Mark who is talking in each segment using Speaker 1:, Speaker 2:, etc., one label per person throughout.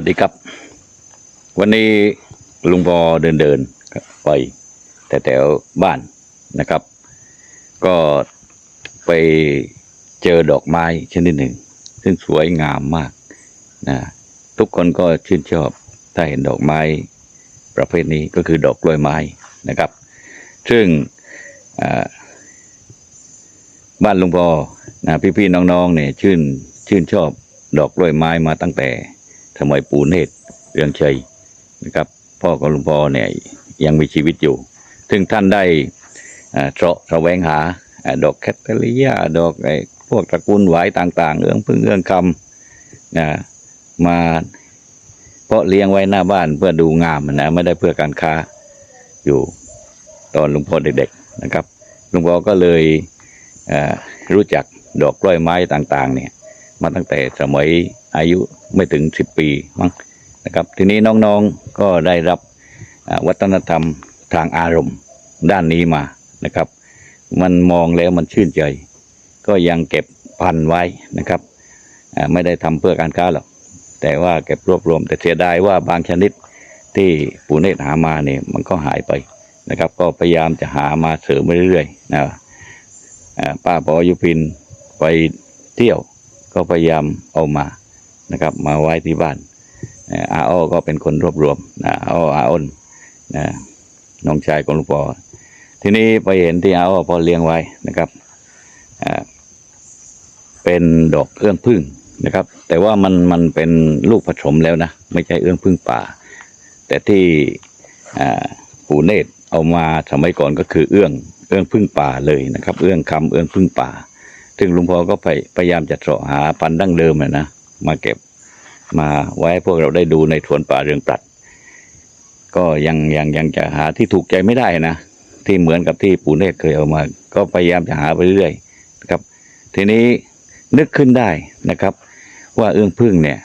Speaker 1: วัสดีครับ วันนี้ลุงพอเดินเดินๆไปแต่แถวๆบ้านนะครับ ก็ไปเจอดอกไม้ชนิดหนึ่ง ซึ่งสวยงามมากนะทุกคนก็ชื่นชอบถ้าเห็นดอกไม้ประเภทนี้ก็คือดอกกล้วยไม้นะครับ ซึ่งบ้านลุงพอนะพี่ๆน้องๆเนี่ยชื่นชื่นชอบดอกกล้วยไม้มาตั้งแต่ สมัยปู่เนตรเรืองชัยนะครับ พ่อของหลุงพ่อเนี่ยยังมีชีวิตอยู่ ซึ่งท่านได้เสาะแสวงหาอดอกแคทเทอริยาดอกไอ้พวกตระกูลหวายต่าง ๆ เอื้องพึ่งเอื้องคำนะมาเพาะเลี้ยงไว้หน้าบ้านเพื่อดูงามนะไม่ได้เพื่อการค้าอยู่ตอนหลุงพ่อเด็กๆนะครับหลุงพ่อก็เลยรู้จักดอกกล้วยไม้ต่าง ๆ เนี่ยมาตั้งแต่สมัย อายุไม่ถึงสิบปีมั้งนะครับ ทีนี้น้องๆก็ได้รับวัฒนธรรมทางอารมณ์ด้านนี้มานะครับ มันมองแล้วมันชื่นใจ ก็ยังเก็บพันไว้นะครับไม่ได้ทำเพื่อการค้าหรอกแต่ว่าเก็บรวบรวม แต่เสียดายว่าบางชนิดที่ปูเนตหามาเนี่ยมันก็หายไปนะครับ ก็พยายามจะหามาเสริมไปเรื่อยๆนะป้าปอยุพินไปเที่ยวก็พยายามเอามา นะครับ มาไว้ที่บ้านเอ่ออาอ้อก็เป็นคนรวบรวมนะอาอ้ออาอ้นนะน้องชายของหลุงปอทีนี้ไปเห็นที่อาอ้อพอเลี้ยงไว้นะครับอ่าเป็นดอกเอื้องพึ่งนะครับ แต่ว่ามันมันเป็นลูกผสมแล้วนะ ไม่ใช่เอื้องพึ่งป่า แต่ที่อ่าปู่เนตรเอามาสมัยก่อนก็คือเอื้องเอื้องพึ่งป่าเลยนะครับ เอื้องคำเอื้องพึ่งป่า ซึ่งหลุงพ่อก็พยพยายามจะเสาะหาพันธุ์ดั้งเดิมนะ มาเก็บมาไว้ให้พวกเราได้ดูในสวนป่าเรืองปรัด ก็ยังยังยังจะหาที่ถูกใจไม่ได้นะ ที่เหมือนกับที่ปู่เนตเคยเอามา ก็พยายามจะหาไปเรื่อยนะครับ ทีนี้นึกขึ้นได้นะครับ ว่าเอื้องพึ่งเนี่ย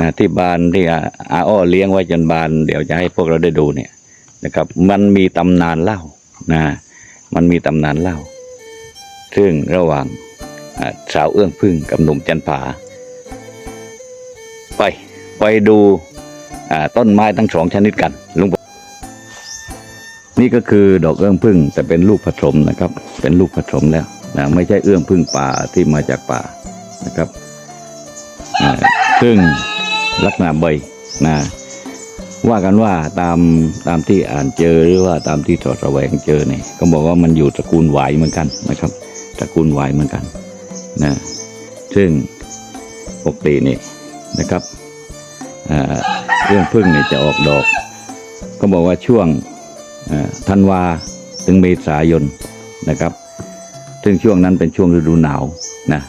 Speaker 1: นะที่บานที่อาอ้อเลี้ยงไว้จนบาน เดี๋ยวจะให้พวกเราได้ดูเนี่ยนะครับ มันมีตำนานเล่านะมันมีตำนานเล่า ซึ่งระหว่างสาวเอื้องพึ่งกับหนุ่มจันผา ไปดูต้นไม้ทั้งสองชนิดกันลุงบอกนี่ก็คือดอกเอื้องพึ่งแต่เป็นลูกผสมนะครับ เป็นลูกผสมแล้วนะไม่ใช่เอื้องพึ่งป่าที่มาจากป่านะครับซึ่งลักษณะใบนะว่ากันว่าตามตามที่อ่านเจอหรือว่าตามที่สอดแสวงเจอเนี่ยก็บอกว่ามันอยู่ตระกูลหวายเหมือนกันนะครับตระกูลหวายเหมือนกันนะซึ่งปกตินี่นะครับ เรื่องพึ่งเนี่ยจะออกดอก ก็บอกว่าช่วงธันวาถึงเมษายนนะครับ ซึ่งช่วงนั้นเป็นช่วงฤดูหนาวนะ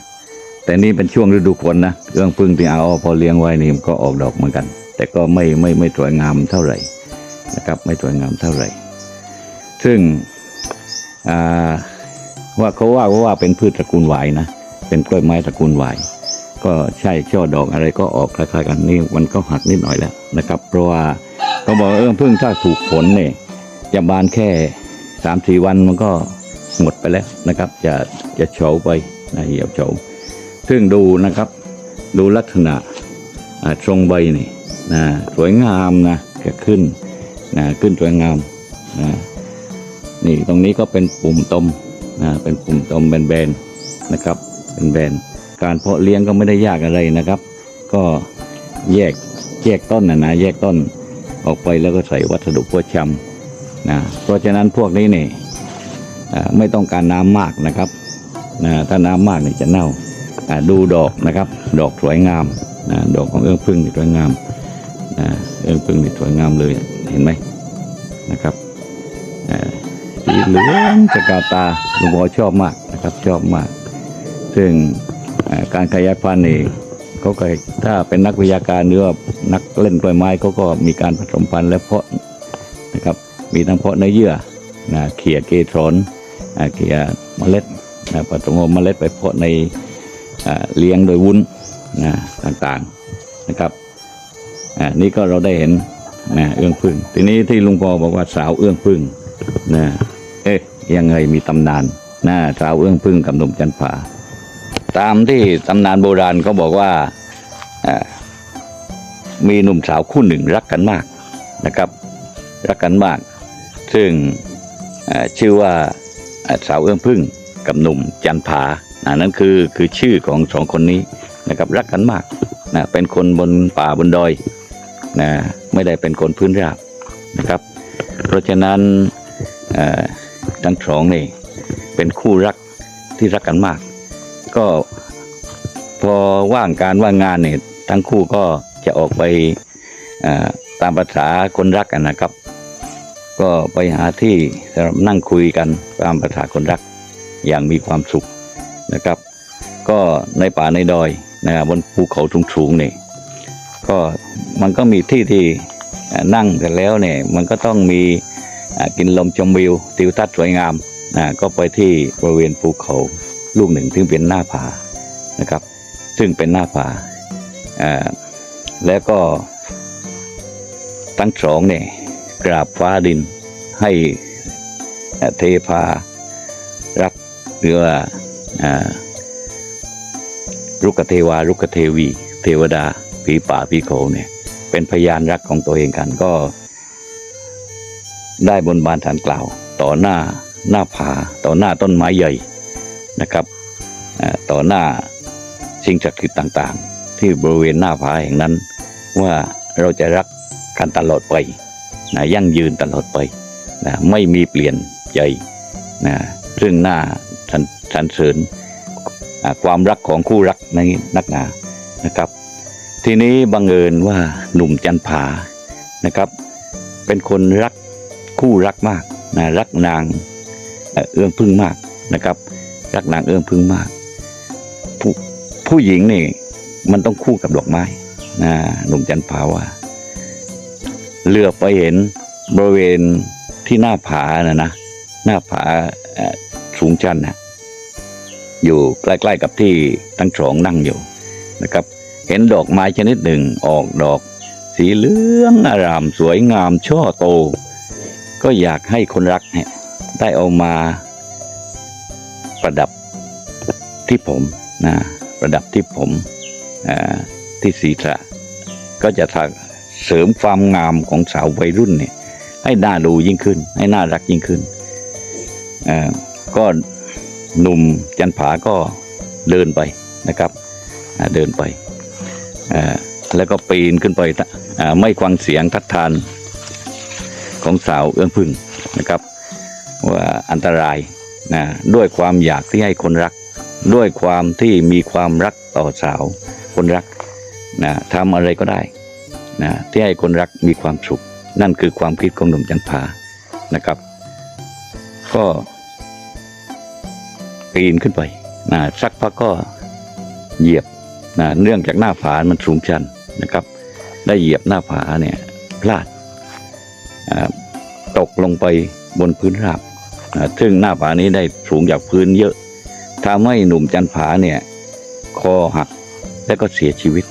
Speaker 1: แต่นี่เป็นช่วงฤดูฝนนะเรื่องพึ่งที่เอาพอเลี้ยงไว้นี่มันก็ออกดอกเหมือนกัน แต่ก็ไม่ไม่ไม่สวยงามเท่าไหร่นะครับ ไม่สวยงามเท่าไหร่ ซึ่งว่าเขาว่าว่าเป็นพืชตระกูลหวายนะเป็นกล้วยไม้ตระกูลหวาย ก็ใช่ช่อดอกอะไรก็ออกคล้ายๆกันนี่มันก็หักนิดหน่อยแล้วนะครับ เพราะว่าเขาบอกเออพึ่งถ้าถูกฝนเนี่ยจะบานแค่สามสี่วันมันก็หมดไปแล้วนะครับ จะจะเฉาไปนะเหี่ยวเฉาซึ่งดูนะครับ ดูลักษณะทรงใบนี่นะสวยงามนะแกขึ้นนะขึ้นสวยงามนะนี่ตรงนี้ก็เป็นปุ่มตมนะเป็นปุ่มตมแบนๆนะครับ เป็นแบน การเพาะเลี้ยงก็ไม่ได้ยากอะไรนะครับ ก็แยกแยกต้นนะนะแยกต้นออกไปแล้วก็ใส่วัสดุพวกชำนะเพราะฉะนั้นพวกนี้นี่อ่าไม่ต้องการน้ำมากนะครับนะถ้าน้ำมากนี่จะเน่าดูดอกนะครับ ดอกสวยงามนะดอกของเอื้องพึ่งนี่สวยงามนะเอื้องพึ่งนี่สวยงามเลยเห็นไหมนะครับสีเหลืองสกาตาลวงพอชอบมากนะครับชอบมาก ซึ่ง การขยายพันธุ์นี่เขาก็ถ้าเป็นนักวิทยาการหรือว่านักเล่นกล้วยไม้เขาก็มีการผสมพันธุ์และเพาะนะครับมีทั้งเพาะเนื้อเยื่อนะเขี่ยเกสรเขี่ยเมล็ดนะผสมเอาเมล็ดไปเพาะในเลี้ยงโดยวุ้นนะต่างๆนะครับอ่านี่ก็เราได้เห็นนะเอื้องพึ่งทีนี้ที่ลุงพอบอกว่าสาวเอื้องพึ่งนะเอ๊ะยังไงมีตำนานนะสาวเอื้องพึ่งกับหนุ่มจันผา ตามที่ตำนานโบราณเขาบอกว่ามีหนุ่มสาวคู่หนึ่งรักกันมากนะครับ รักกันมาก ซึ่งชื่อว่าสาวเอื้องพึ่งกับหนุ่มจันผาอ่านั่นคือคือชื่อของสองคนนี้นะครับรักกันมากนะเป็นคนบนป่าบนดอยนะไม่ได้เป็นคนพื้นราบนะครับ เพราะฉะนั้นทั้งสองนี่เป็นคู่รักที่รักกันมาก ก็พอว่างการว่างงานเนี่ยทั้งคู่ก็จะออกไปตามภาษาคนรักกันนะครับ ก็ไปหาที่สำหรับนั่งคุยกันตามภาษาคนรักอย่างมีความสุขนะครับ ก็ในป่าในดอยนะครับบนภูเขาสูงๆนี่ก็มันก็มีที่ที่นั่งกันแล้วเนี่ยมันก็ต้องมีกินลมชมวิวทิวทัศน์สวยงามนะก็ไปที่บริเวณภูเขา ลูกหนึ่งที่เป็นหน้าผานะครับ ซึ่งเป็นหน้าผาแล้วก็ทั้งสองเนี่ยกราบฟ้าดินให้เทพารักหรือว่าลุกเทวาลุกเทวี เทวดาผีป่าผีเขาเนี่ยเป็นพยานรักของตัวเองกันก็ ได้บนบานฐานกล่าว ต่อหน้าหน้าผาต่อหน้าต้นไม้ใหญ่ นะครับต่อหน้าสิ่งศักดิ์สิทธิ์ต่างๆ ที่บริเวณหน้าผาแห่งนั้น ว่าเราจะรักกันตลอดไปนะยั่งยืนตลอดไปนะไม่มีเปลี่ยนใจนะซึ่งหน้าสันสรรเสริญความรักของคู่รักในนักหนานะครับ ทีนี้บังเอิญว่าหนุ่มจันผานะครับ เป็นคนรักคู่รักมากนะรักนางเอื้องพึ่งมากนะครับ รักนางเอื้องพึ่งมากผู้ผู้หญิงนี่ มันต้องคู่กับดอกไม้นะหนุ่มจันผาว่าเลือไปเห็นบริเวณที่หน้าผานะนะหน้าผาสูงชันนะอยู่ใกล้ๆกับที่ทั้งสองนั่งอยู่นะครับ เห็นดอกไม้ชนิดหนึ่งออกดอก สีเหลืองอารามสวยงามช่อโต ก็อยากให้คนรักเนี่ยได้เอามา ประดับที่ผมนะประดับที่ผมที่ศีรษะก็จะทเสริมความงามของสาววัยรุ่นเนี่ยให้น่าดูยิ่งขึ้น ให้น่ารักยิ่งขึ้นก็หนุ่มจันผาก็เดินไปนะครับเดินไปแล้วก็ปีนขึ้นไปไม่ฟังเสียงทัดทานของสาวเอื้องพึ่งนะครับ ว่าอันตราย นะด้วยความอยากที่ให้คนรัก ด้วยความที่มีความรักต่อสาวคนรักนะทำอะไรก็ได้นะที่ให้คนรักมีความสุข นั่นคือความคิดของหนุ่มจันทานะครับ ก็ปีนขึ้นไปนะสักพักก็เหยียบนะเนื่องจากหน้าผามันสูงชันนะครับ ได้เหยียบหน้าผาเนี่ยพลาดตกลงไปบนพื้นราบ ซึ่งหน้าผานี้ได้สูงจากพื้นเยอะทำให้หนุ่มจันผาเนี่ยคอหักและก็เสียชีวิต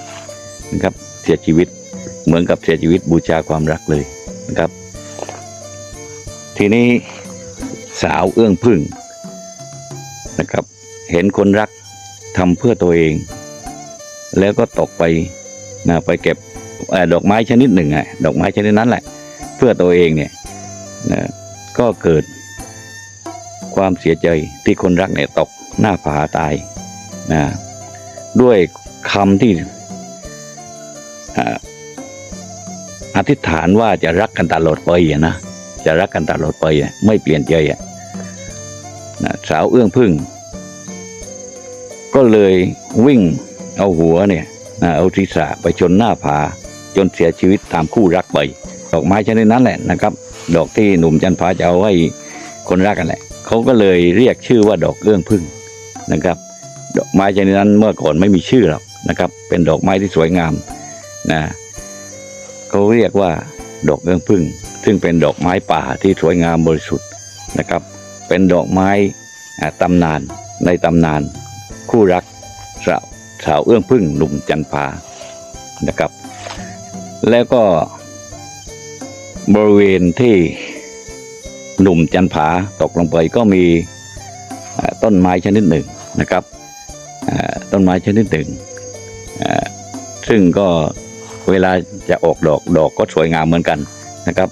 Speaker 1: นะครับเสียชีวิตเหมือนกับเสียชีวิตบูชาความรักเลยนะครับ ทีนี้สาวเอื้องพึ่งนะครับ เห็นคนรักทำเพื่อตัวเอง แล้วก็ตกไปนะไปเก็บเอ่อดอกไม้ชนิดหนึ่งอะดอกไม้ชนิดนั้นแหละ เพื่อตัวเองเนี่ยนะก็เกิด ความเสียใจที่คนรักเนี่ยตกหน้าผาตายนะด้วยคำที่อธิษฐานว่าจะรักกันตลอดไปนะจะรักกันตลอดไปไม่เปลี่ยนใจนะสาวเอื้องพึ่ง ก็เลยวิ่งเอาหัวเนี่ยนะเอาศีรษะไปชนหน้าผา จนเสียชีวิตตามคู่รักไป ดอกไม้ชนิดนั้นแหละนะครับ ดอกที่หนุ่มจันทราจะเอาไว้คนรักกันแหละ เขาก็เลยเรียกชื่อว่าดอกเอื้องพึ่งนะครับ ดอกไม้ชนิดนั้นเมื่อก่อนไม่มีชื่อหรอกนะครับ เป็นดอกไม้ที่สวยงามนะเขาเรียกว่าดอกเอื้องพึ่ง ซึ่งเป็นดอกไม้ป่าที่สวยงามบริสุทธิ์นะครับ เป็นดอกไม้ตำนานในตำนาน คู่รักสาวสาวเอื้องพึ่งหนุ่มจันทรานะครับ แล้วก็บริเวณที่ หนุ่มจันผาตกลงไปก็มีต้นไม้ชนิดหนึ่งนะครับต้นไม้ชนิดหนึ่งซึ่งก็เวลาจะออกดอกดอกก็สวยงามเหมือนกันนะครับ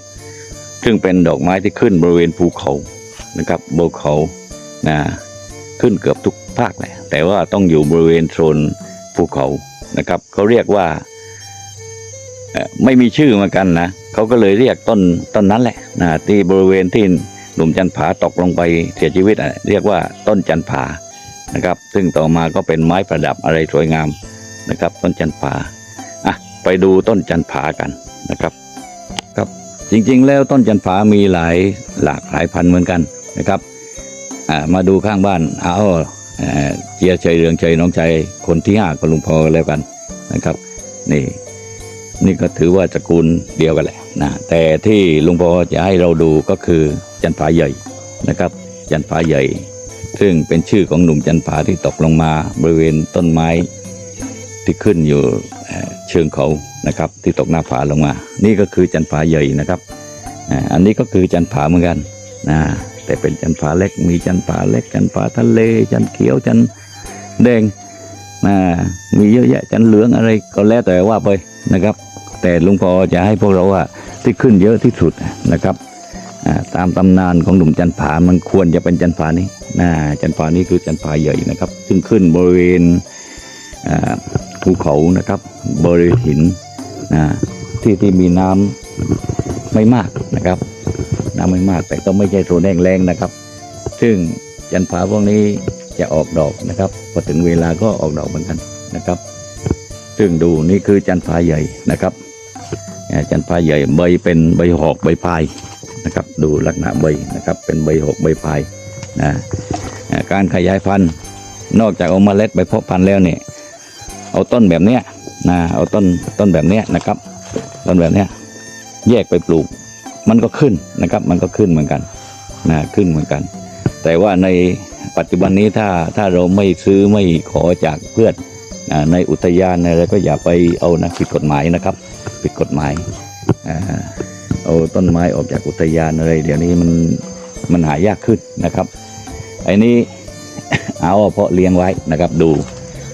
Speaker 1: ซึ่งเป็นดอกไม้ที่ขึ้นบริเวณภูเขานะครับภูเขานะขึ้นเกือบทุกภาคเลยแต่ว่าต้องอยู่บริเวณโซนภูเขานะครับเขาเรียกว่า ไม่มีชื่อมือนกันนะเขาก็เลยเรียกต้นต้นนั้นแหละนะที่บริเวณที่หนุ่มจันผาตกลงไปเสียชีวิตอะเรียกว่าต้นจันผานะครับ ซึ่งต่อมาก็เป็นไม้ประดับอะไรสวยงามนะครับ ต้นจันผาอะไปดูต้นจันผากันนะครับครับจริงๆ แล้วต้นจันผามีหลายหลากหลายพันธุ์เหมือนกันนะครับอ่ามาดูข้างบ้านเอาเอ่อเจียชัยเรืองชัยน้องชัยคนที่ห้ากับลุงพอแล้วกันนะครับ นี่ นี่ก็ถือว่าตระกูลเดียวกันแหละนะแต่ที่ลุงพอจะให้เราดูก็คือจันผาใหญ่นะครับ จันผาใหญ่ ซึ่งเป็นชื่อของหนุ่มจันผาที่ตกลงมาบริเวณต้นไม้ที่ขึ้นอยู่เชิงเขานะครับ ที่ตกหน้าผาลงมา นี่ก็คือจันผาใหญ่นะครับอันนี้ก็คือจันผาเหมือนกันนะแต่เป็นจันผาเล็กมีจันผาเล็ก จันผาทะเล จันเขียวจันแดงนะมีเยอะแยะจันเหลืองอะไรก็แล้วแต่ว่าไป นะครับ แต่หลุงพ่อจะให้พวกเราว่าที่ขึ้นเยอะที่สุดนะครับตามตำนานของหนุ่มจันผามันควรจะเป็นจันผานี้นะจันผานี้คือจันผาใหญ่นะครับ ซึ่งขึ้นบริเวณภูเขานะครับ บริเวณหินนะที่ที่มีน้ำไม่มากนะครับ น้ำไม่มากแต่ก็ไม่ใช่โซนแห้งแล้งนะครับ ซึ่งจันผาพวกนี้จะออกดอกนะครับพอถึงเวลาก็ออกดอกเหมือนกันนะครับ ซึ่งดูนี่คือจันทราใหญ่นะครับจันทราใหญ่ใบเป็นใบหอกใบพายนะครับ ดูลักษณะใบนะครับ เป็นใบหอกใบพายนะการขยายพันธุ์นอกจากเอาเมล็ดไปเพาะพันธุ์แล้วเนี่ยเอาต้นแบบเนี้ยนะเอาต้นต้นแบบเนี้ยนะครับ ต้นแบบเนี้ยแยกไปปลูก มันก็ขึ้นนะครับ มันก็ขึ้นเหมือนกันนะขึ้นเหมือนกัน แต่ว่าในปัจจุบันนี้ถ้าถ้าเราไม่ซื้อไม่ขอจากเพื่อน ในอุทยานอะไรก็อย่าไปเอานะผิดกฎหมายนะครับผิดกฎหมายเอาต้นไม้ออกจากอุทยานอะไรเดี๋ยวนี้มันมันหายากขึ้นนะครับไอ้นี้เอาเพาะเลี้ยงไว้นะครับ ดู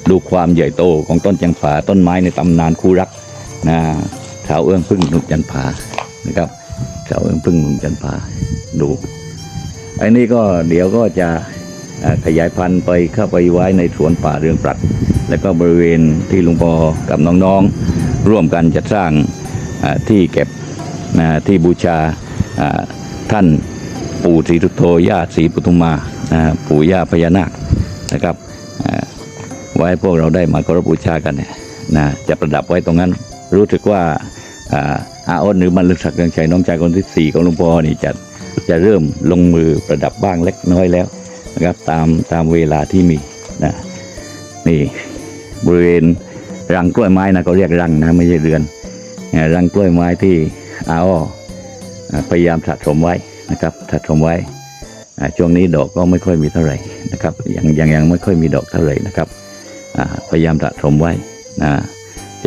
Speaker 1: ดูความใหญ่โตของต้นจันผาต้นไม้ในตำนานคู่รักนะชาวเอื้องพึ่งหนุ่มจันผานะครับชาวเอื้องพึ่งหนุ่มจันผาดูไอ้นี้ก็เดี๋ยวก็จะ ขยายพันธุ์ไปเข้าไปไว้ในสวนป่าเรืองปรัด แล้วก็บริเวณที่ลุงพ่อกับน้องๆ ร่วมกันจะสร้างที่เก็บที่บูชาท่านปู่ศรีทุโธย่าศรีปุทุมาปู่ย่าพญานาคนะครับไว้พวกเราได้มาเคารพบูชากันเนี่ยนะจะประดับไว้ตรงนั้นรู้สึกว่าอาอาอ้นหรือบรรลึกศักดิ์เรืองชัยน้องชายคนที่สี่ของหลวงพ่อนี่จะจะเริ่มลงมือประดับบ้างเล็กน้อยแล้ว นะครับตามตามเวลาที่มีนะนี่บริเวณรังกล้วยไม้นะเขาเรียกรังนะไม่ใช่เรือนเนี่ยรังกล้วยไม้ที่อาอ้ออ่าพยายามสะสมไว้นะครับสะสมไว้ช่วงนี้ดอกก็ไม่ค่อยมีเท่าไหร่นะครับยังยังยังไม่ค่อยมีดอกเท่าไหร่นะครับพยายามสะสมไว้นะ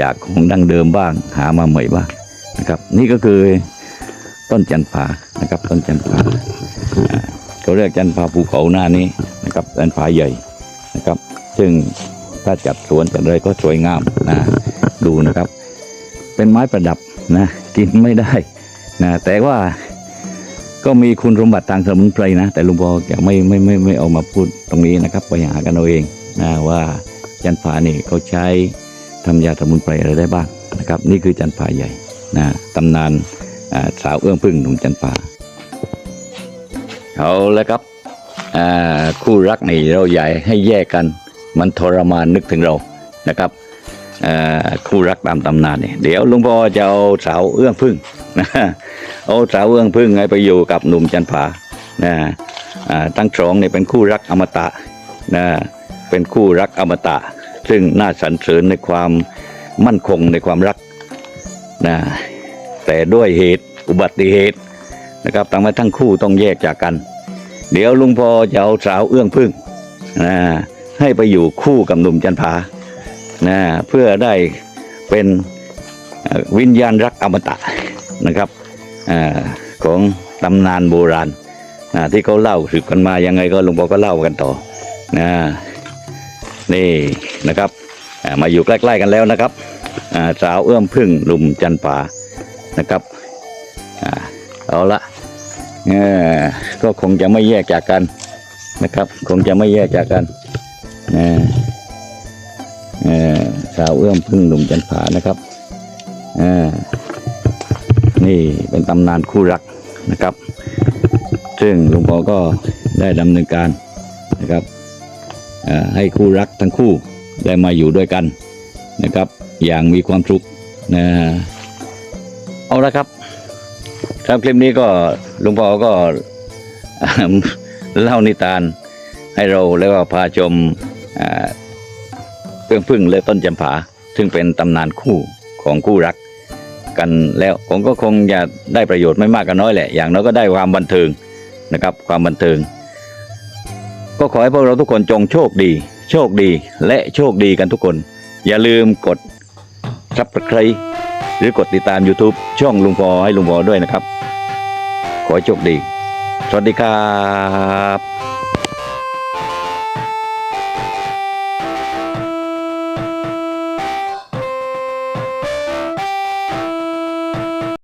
Speaker 1: จากของดั้งเดิมบ้างหามาใหม่บ้างนะครับ นี่ก็คือต้นจันผานะครับต้นจันผาอ่า เขาเรียกจันผาภูเขาหน้านี้นะครับจันผาใหญ่นะครับ ซึ่งถ้าจัดสวนจัดอะไรก็สวยงามนะดูนะครับ เป็นไม้ประดับนะกินไม่ได้นะแต่ว่าก็มีคุณสมบัติทางสมุนไพรนะ แต่ลุงพอจะไม่ไม่ไม่ไม่เอามาพูดตรงนี้นะครับไปหากันเอาเองนะว่าจันผานี่เขาใช้ทำยาสมุนไพรอะไรได้บ้างนะครับ นี่คือจันผาใหญ่นะตำนานสาวเอื้องพึ่งหนุ่มจันผา เอาแล้วครับคู่รักนี่เราใหญ่ให้แยกกัน มันทรมานนึกถึงเรานะครับคู่รักตามตำนานนี่เดี๋ยวหลุงพ่อจะเอาสาวเอื้องพึ่งนะเอาสาวเอื้องพึ่งให้ไปอยู่กับหนุ่มจันผานะทั้งสองนี่เป็นคู่รักอมตะนะเป็นคู่รักอมตะ ซึ่งน่าสรรเสริญในความมั่นคงในความรักนะแต่ด้วยเหตุอุบัติเหตุ นะครับทำให้ทั้งคู่ต้องแยกจากกัน เดี๋ยวลุงพอจะเอาสาวเอื้องพึ่งนะให้ไปอยู่คู่กับหนุ่มจันผานะเพื่อได้เป็นวิญญาณรักอมตะนะครับอของตำนานโบราณนะที่เขาเล่าสืบกันมายังไงก็ลุงพอก็เล่ากันต่อนะนี่นะครับมาอยู่ใกล้ๆกันแล้วนะครับสาวเอื้อมพึ่งลุมจันผานะครับอเอาละ ก็คงจะไม่แยกจากกันนะครับ คงจะไม่แยกจากกันสาวเอื้อมพึ่งลุมจันผานะครับนี่เป็นตำนานคู่รักนะครับ ซึ่งหลวงพ่อก็ได้ดำเนินการนะครับให้คู่รักทั้งคู่ได้มาอยู่ด้วยกันนะครับ อย่างมีความสุขนะเอาละครับ ครับคลิปนี้ก็ลวงพ่อก็เล่านิทาน ให้เราแล้วก็พาชมเพื่องพึ่งและต้นจำผา ซึ่งเป็นตำนานคู่ของคู่รักกันแล้วผมก็คงจะได้ประโยชน์ไม่มากก็น้อยแหละ อย่างน้อยก็ได้ความบันเทิงนะครับ ความบันเทิง ก็ขอให้พวกเราทุกคนจงโชคดี โชคดีและโชคดีกันทุกคน อย่าลืมกด subscribe หรื รือกดติดตาม YouTube ช่องลุงพอให้ลุงพอด้วยนะครับ ขอโชคดี สวัสดีครับ